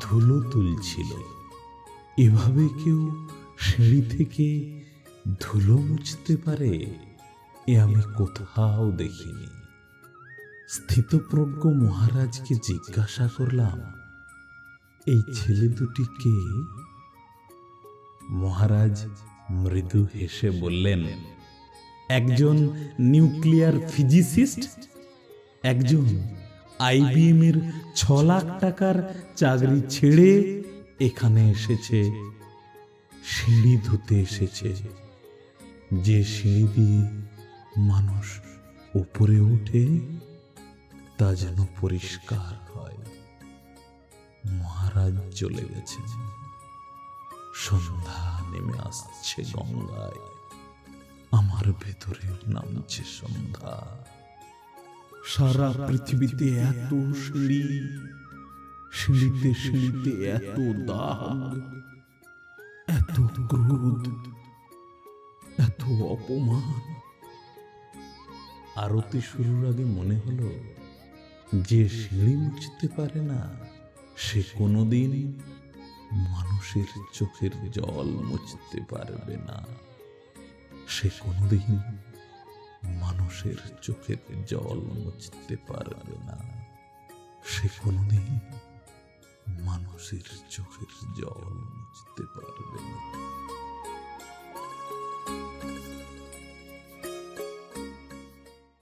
ধুলো তুলছিল। এভাবে কেউ সিঁড়ি থেকে ধুলো মুছতে পারে এ আমি কোথাও দেখিনি। স্থিতপ্রজ্ঞ মহারাজকে জিজ্ঞাসা করলাম, এই ছেলে দুটি কে? মহারাজ মৃদু হেসে বললেন, একজন নিউক্লিয়ার ফিজিসিস্ট, একজন আইবিএম এর ছ লাখ টাকার চাকরি ছেড়ে এখানে এসেছে। সিঁড়ি ধুতে এসেছে। যে সিঁড়ি দিয়ে মানুষ উপরে ওঠে তা যেন পরিষ্কার হয়। মহারাজ চলে গেছেন সন্ধ্যা নেমে আসছে গঙ্গায়। আমার ভেতরে নামছে সন্ধ্যা। সারা পৃথিবীতে এত সিঁড়ি সিঁড়িতে সিঁড়িতে এত দাগ, এত ক্রোধ, এত অপমান। আরতি শুরুর আগে মনে হলো, যে সিঁড়ি মুছতে পারে না, সে কোনোদিন মানুষের চোখের জল মুছতে পারবে না। সে কোনোদিন মানুষের চোখের জল মুছতে পারবে না। সে কোনোদিন মানুষের চোখের জল মুছতে পারবে না।